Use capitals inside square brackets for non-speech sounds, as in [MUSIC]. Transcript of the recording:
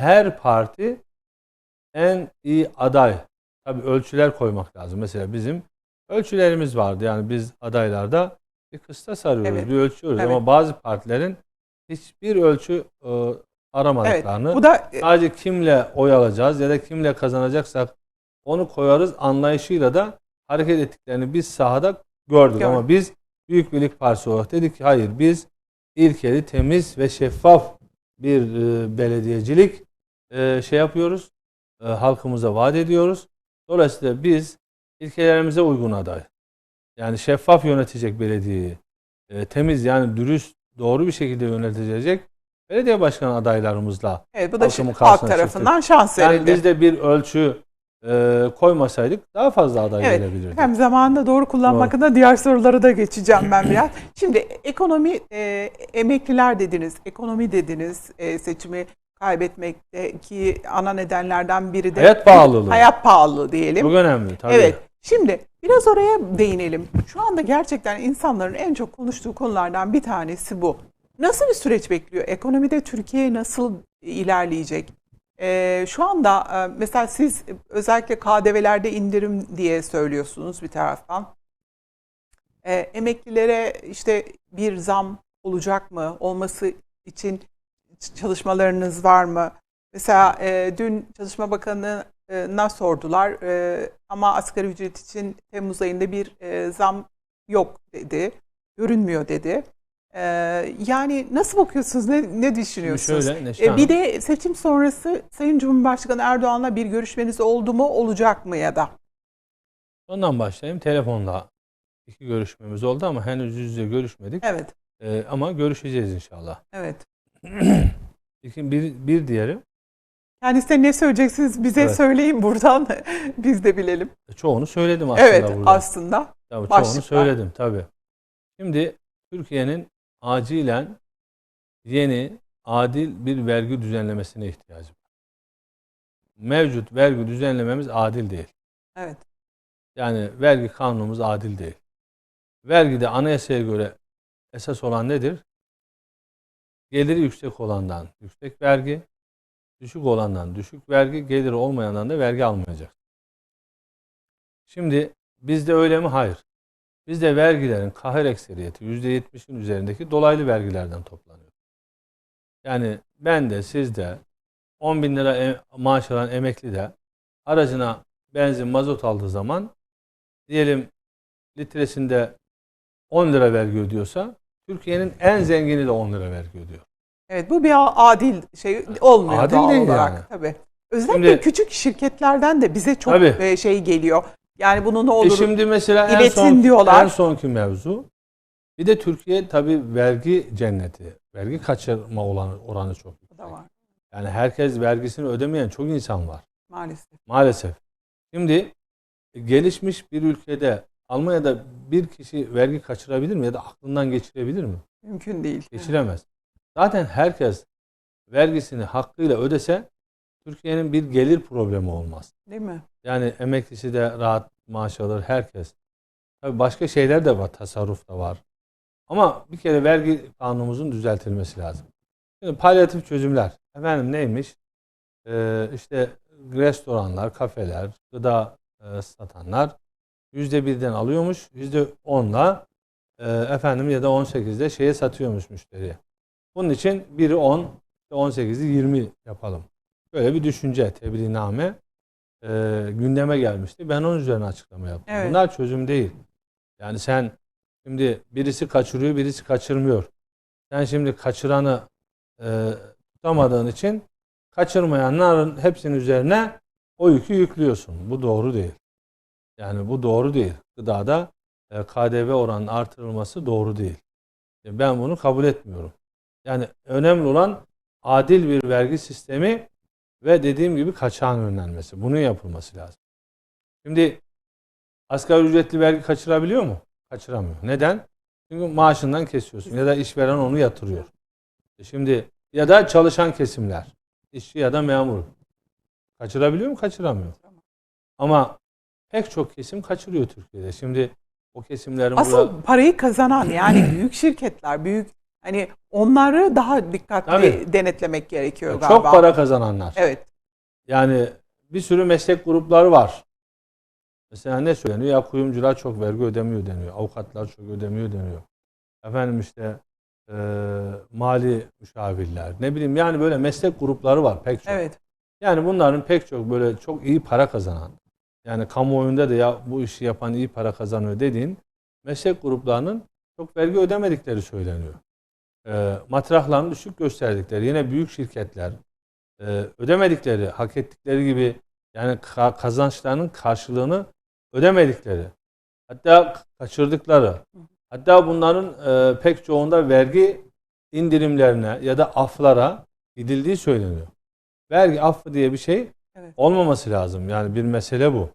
her parti en iyi aday. Tabii ölçüler koymak lazım. Mesela bizim ölçülerimiz vardı. Yani biz adaylarda bir kıstas arıyoruz, Evet. bir ölçüyoruz. Evet. Ama bazı partilerin hiçbir ölçü e, Evet. aramadıklarını Bu da e, sadece kimle oy alacağız ya da kimle kazanacaksak onu koyarız anlayışıyla da hareket ettiklerini biz sahada gördük. Gördük. Ama biz Büyük Birlik Partisi olarak dedik ki hayır biz ilkeli, temiz ve şeffaf bir e, belediyecilik e, şey yapıyoruz. E, halkımıza vaat ediyoruz. Dolayısıyla biz ilkelerimize uygun aday. Yani şeffaf yönetecek belediyeyi, e, temiz yani dürüst, doğru bir şekilde yönetecek belediye başkan adaylarımızla evet, bu da şimdi halk tarafından şans yani verildi. biz de bir ölçü e, koymasaydık daha fazla aday Evet, gelebilirdi. Hem zamanında doğru kullanmak adına diğer soruları da geçeceğim ben biraz. Şimdi ekonomi, e, emekliler dediniz, ekonomi dediniz, e, seçimi kaybetmekteki ana nedenlerden biri de Hayat pahalılığı. hayat pahalılığı diyelim. Çok önemli tabii. Evet. Şimdi biraz oraya değinelim. Şu anda gerçekten insanların en çok konuştuğu konulardan bir tanesi bu. Nasıl bir süreç bekliyor? Ekonomide Türkiye nasıl ilerleyecek? Ee, şu anda e, mesela siz özellikle KDV'lerde indirim diye söylüyorsunuz bir taraftan. Ee, emeklilere işte bir zam olacak mı? Olması için çalışmalarınız var mı? Mesela e, dün Çalışma Bakanı'na sordular e, ama asgari ücret için Temmuz ayında bir e, zam yok dedi. Görünmüyor dedi. E, yani nasıl bakıyorsunuz? Ne, ne düşünüyorsunuz? şöyle Neşe E, bir de seçim sonrası Sayın Cumhurbaşkanı Erdoğan'la bir görüşmeniz oldu mu? Olacak mı ya da? ondan başlayayım. Telefonla iki görüşmemiz oldu ama henüz yüz yüze görüşmedik. Evet, E, ama görüşeceğiz inşallah. evet. [CLEARS THROAT] İki, bir, bir diğeri Kendisine ne söyleyeceksiniz bize Evet. söyleyin buradan. [LAUGHS] Biz de bilelim. e, çoğunu söyledim aslında evet, burada. aslında. Tabii, çoğunu başlıklar. söyledim tabii. Şimdi Türkiye'nin acilen yeni adil bir vergi düzenlemesine ihtiyacı var. Mevcut vergi düzenlememiz adil değil. Evet. Yani vergi kanunumuz adil değil. Vergide anayasaya göre esas olan nedir? Geliri yüksek olandan yüksek vergi, düşük olandan düşük vergi, geliri olmayandan da vergi almayacak. Şimdi bizde öyle mi? Hayır. Bizde vergilerin kahir ekseriyeti %70'in üzerindeki dolaylı vergilerden toplanıyor. Yani ben de siz de 10 bin lira maaş alan emekli de aracına benzin mazot aldığı zaman diyelim litresinde 10 lira vergi ödüyorsa Türkiye'nin en zengini de 10 lira vergi ödüyor. Evet bu bir adil şey olmuyor Adil doğal değil olarak yani. tabii. Özellikle Şimdi- küçük şirketlerden de bize çok Tabii. e, şey geliyor. Yani bunu ne E olur şimdi mesela en iletin son diyorlar. en sonki mevzu bir de Türkiye tabii vergi cenneti. Vergi kaçırma oranı, oranı çok da var Yani herkes vergisini ödemeyen çok insan var. maalesef. Maalesef. Şimdi gelişmiş bir ülkede Almanya'da bir kişi vergi kaçırabilir mi ya da aklından geçirebilir mi? Mümkün değil. Geçiremez. Zaten herkes vergisini hakkıyla ödese Türkiye'nin bir gelir problemi olmaz. Değil mi? Yani emeklisi de rahat maaş alır herkes. Tabii başka şeyler de var, tasarruf da var. Ama bir kere vergi kanunumuzun düzeltilmesi lazım. Şimdi palyatif çözümler. Efendim neymiş? Ee, işte restoranlar, kafeler, gıda e, satanlar yüzde birden alıyormuş. Yüzde onla e, efendim ya da 18'de şeye satıyormuş müşteriye. Bunun için biri 10, 18'i 20 yapalım. Böyle bir düşünce, tebliğname e, gündeme gelmişti. Ben onun üzerine açıklama yaptım. Evet. Bunlar çözüm değil. Yani sen şimdi birisi kaçırıyor, birisi kaçırmıyor. Sen şimdi kaçıranı e, tutamadığın için kaçırmayanların hepsinin üzerine o yükü yüklüyorsun. Bu doğru değil. Yani bu doğru değil. Gıdada e, KDV oranının artırılması doğru değil. E, Ben bunu kabul etmiyorum. Yani önemli olan adil bir vergi sistemi ve dediğim gibi kaçağın önlenmesi. Bunun yapılması lazım. Şimdi asgari ücretli vergi kaçırabiliyor mu? Kaçıramıyor. Neden? Çünkü maaşından kesiyorsun ya da işveren onu yatırıyor. E Şimdi ya da çalışan kesimler, işçi ya da memur. Kaçırabiliyor mu? Kaçıramıyor. Ama pek çok kesim kaçırıyor Türkiye'de. Şimdi o kesimlerin burada- Asıl parayı kazanan yani [CLEARS THROAT] büyük şirketler, büyük Hani onları daha dikkatli Tabii. denetlemek gerekiyor Çok galiba. para kazananlar. Evet. Yani bir sürü meslek grupları var. Mesela ne söyleniyor? Ya kuyumcular çok vergi ödemiyor deniyor. Avukatlar çok ödemiyor deniyor. Efendim işte e, mali müşavirler. Ne bileyim yani böyle meslek grupları var pek çok. Evet. Yani bunların pek çok böyle çok iyi para kazanan yani kamuoyunda da ya bu işi yapan iyi para kazanıyor dediğin meslek gruplarının çok vergi ödemedikleri söyleniyor. E, matrahlarını düşük gösterdikleri yine büyük şirketler e, ödemedikleri, hak ettikleri gibi yani ka- kazançlarının karşılığını ödemedikleri, hatta kaçırdıkları, hatta bunların e, pek çoğunda vergi indirimlerine ya da aflara gidildiği söyleniyor. Vergi affı diye bir şey Evet. olmaması lazım. Yani bir mesele bu.